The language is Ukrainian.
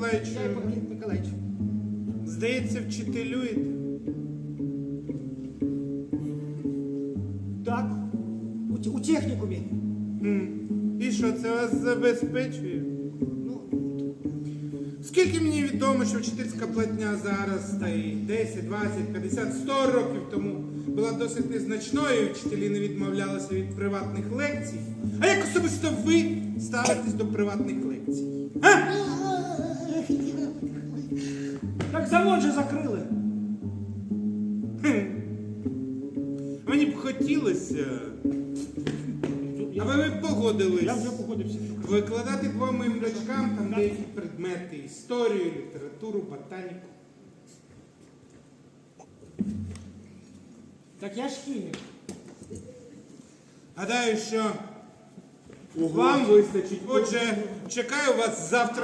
Миколаївич, Я Іпполіт Миколаївич. здається, вчителюєте. Так. У, т- у технікумі. М. І що, це вас забезпечує? Ну, Скільки мені відомо, що вчительська платня зараз та й 10, 20, 50, 100 років тому була досить незначною, і вчителі не відмовлялися від приватних лекцій. А як особисто ви ставитесь до приватних лекцій? А? Так завод же закрили. Мені б хотілося, аби ви погодились Я вже погодився. викладати двом моїм дочкам там деякі предмети історію, літературу, ботаніку. Так я ж хімік. Гадаю, що вам вистачить. Отже, чекаю вас завтра.